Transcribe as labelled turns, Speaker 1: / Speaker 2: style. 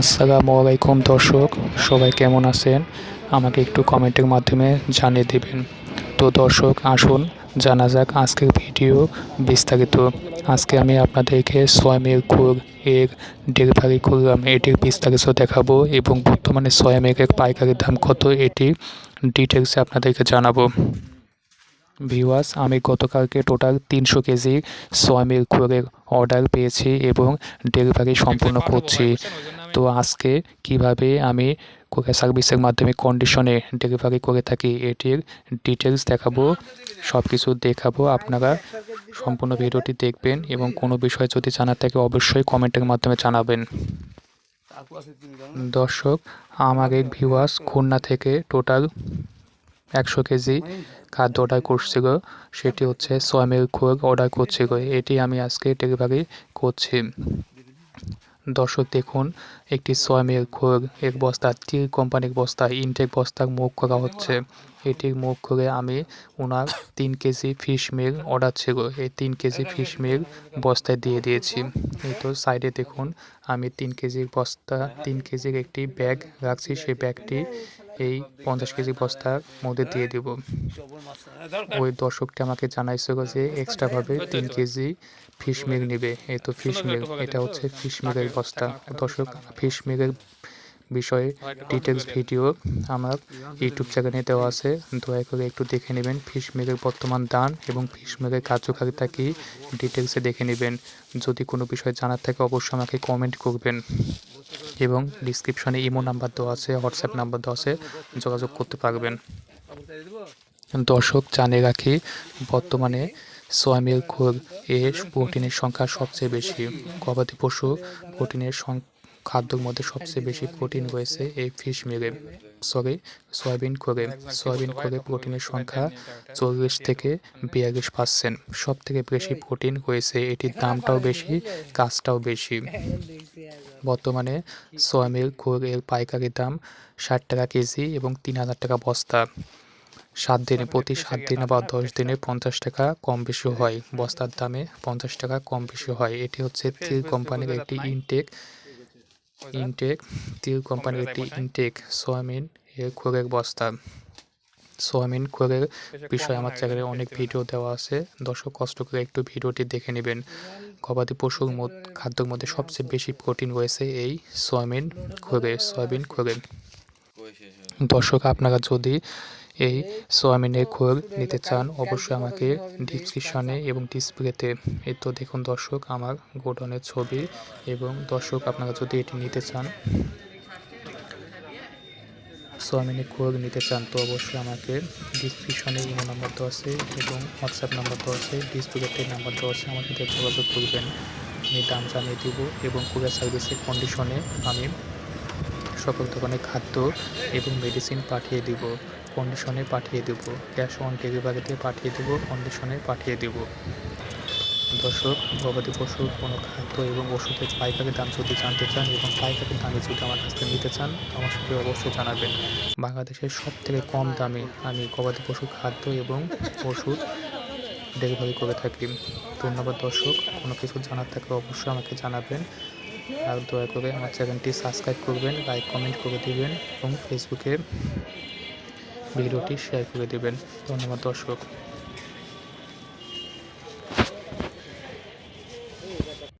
Speaker 1: আসসালামু আলাইকুম, দর্শক। সবাই কেমন আছেন? আমাকে একটু কমেন্টের মাধ্যমে জানিয়ে দিবেন। তো দর্শক, আসুন, জানা যাক আজকের ভিডিও বিস্তারিত। আজকে আমি আপনাদেরকে সোয়ামের খুর এর ডেলিভারি করলাম এটির বিস্তারিত দেখাবো এবং বর্তমানে সোয়ামের পাইকারির দাম কত এটি ডিটেলসে আপনাদেরকে জানাব। ভিওয়াস আমি গতকালকে টোটাল তিনশো কেজি সয়া সোয়ামিল খুরের অর্ডার পেয়েছি এবং ডেলিভারি সম্পূর্ণ করছি। তো আজকে কীভাবে আমি কুরিয়ার সার্ভিসের মাধ্যমে কন্ডিশনে ডেলিভারি করে থাকি এটির ডিটেলস দেখাবো সব কিছু দেখাবো। আপনারা সম্পূর্ণ ভিডিওটি দেখবেন এবং কোনো বিষয় যদি জানার থাকে অবশ্যই কমেন্টের মাধ্যমে জানাবেন। দর্শক আমার এক ভিওয়াস খুলনা থেকে টোটাল একশো কেজি খাদ্য অর্ডার করছি গো। সেটি হচ্ছে সোয়ামের খোগ অর্ডার করছি গো। এটি আমি আজকে ডেলিভারি করছি। দর্শক দেখুন, একটি সোয়ামের খোগ এক বস্তা টির কোম্পানির বস্তা ইনটেক বস্তার মুখ করা হচ্ছে। এটির মুখ করে আমি ওনার তিন কেজি ফিশ মিল অর্ডার ছিল এই তিন কেজি ফিশ মিল বস্তায় দিয়ে দিয়েছি। এই তো সাইডে দেখুন, আমি তিন কেজির বস্তা, তিন কেজির একটি ব্যাগ রাখছি। সেই ব্যাগটি এই পঞ্চাশ কেজি বস্তার মধ্যে দিয়ে দেব। ওই দর্শকটি আমাকে জানাইছিল যে এক্সট্রাভাবে তিন কেজি ফিশ মিল নেবে। এই তো ফিশ মিল এটা হচ্ছে ফিশ মিলের বস্তা। দর্শক ফিশ মিলের বিষয়ে ডিটেলস ভিডিও আমার ইউটিউব চ্যানেলে দেওয়া আছে। দয়া করে একটু দেখে নেবেন ফিশ মিলের বর্তমান দান এবং ফিশ মিলের কার্যকারিতা কি ডিটেলসে দেখে নেবেন। যদি কোনো বিষয় জানার থাকে অবশ্যই আমাকে কমেন্ট করবেন। এবং ডিসক্রিপশনে ইমো নাম্বার দেওয়া আছে হোয়াটসঅ্যাপ নাম্বার দেওয়া আছে, যোগাযোগ করতে পারবেন। দর্শক জানে রাখি, বর্তমানে সোয়ামিল খোল এ প্রোটিনের সংখ্যা সবচেয়ে বেশি। গবাদি পশু প্রোটিনের সং খাদ্যর মধ্যে সবচেয়ে বেশি প্রোটিন রয়েছে এই ফিশ মিলে। সরি সয়াবিন খোলে সয়াবিন খোলে প্রোটিনের সংখ্যা চল্লিশ থেকে বিয়াল্লিশ পার্সেন্ট। সব থেকে বেশি প্রোটিন রয়েছে এটির দামটাও বেশি কাজটাও বেশি। বর্তমানে সয়ামিল খোল এর পাইকারি দাম ষাট টাকা কেজি এবং তিন হাজার টাকা বস্তা। সাত দিনে প্রতি সাত দিনে বা দশ দিনে পঞ্চাশ টাকা কম বেশি হয়। বস্তার দামে পঞ্চাশ টাকা কম বেশি হয়। এটি হচ্ছে তিল কোম্পানির একটি ইনটেক। ইনটেক তিল কোম্পানির একটি ইনটেক সোয়াবিন এর খোরের বস্তা সোয়াবিন খোরের বিষয়ে আমার চ্যানেলে অনেক ভিডিও দেওয়া আছে। দর্শক কষ্ট করে একটু ভিডিওটি দেখে নেবেন। গবাদি পশুর খাদ্যের মধ্যে সবচেয়ে বেশি প্রোটিন রয়েছে এই সোয়াবিন খোরে সয়াবিন খোরে দর্শক আপনারা যদি এই সোয়াবিনের খোল নিতে চান, অবশ্যই আমাকে ডিসক্রিপশনে এবং ডিসপ্লেতে এই তো দেখুন দর্শক, আমার গোডনের ছবি এবং দর্শক, আপনারা যদি এটি নিতে চান, সোয়াবিনের খোল নিতে চান, তো অবশ্যই আমাকে ডিসক্রিপশনে ইমো নাম্বার দেওয়া আছে এবং হোয়াটসঅ্যাপ নাম্বার দেওয়া আছে ডিসপ্লেতে নাম্বার দেওয়া আছে আমার সাথে যোগাযোগ করবেন আমি দাম জানিয়ে দিব এবং কুরিয়ার সার্ভিসের কন্ডিশনে আমি সকল দোকানে খাদ্য এবং মেডিসিন পাঠিয়ে দিব। কন্ডিশনে পাঠিয়ে দেব। ক্যাশ অন ডেলিভারিতে পাঠিয়ে দেব কন্ডিশনে পাঠিয়ে দেব। দর্শক, গবাদি পশুর কোনো খাদ্য এবং ওষুধের পাইকারি দাম যদি জানতে চান এবং পাইকারি দামে যদি আমার কাছ থেকে নিতে চান, আমার সাথে অবশ্যই জানাবেন। বাংলাদেশের সব থেকে কম দামে আমি গবাদি পশুর খাদ্য এবং ওষুধ ডেলিভারি করে থাকি। ধন্যবাদ দর্শক, কোনো কিছু জানার থাকলে অবশ্যই আমাকে জানাবেন। আর দয়া করে আমার চ্যানেলটি সাবস্ক্রাইব করবেন লাইক কমেন্ট করে দিবেন এবং ফেসবুকে ভিডিওটি শেয়ার করে দেবেন। ধন্যবাদ দর্শক।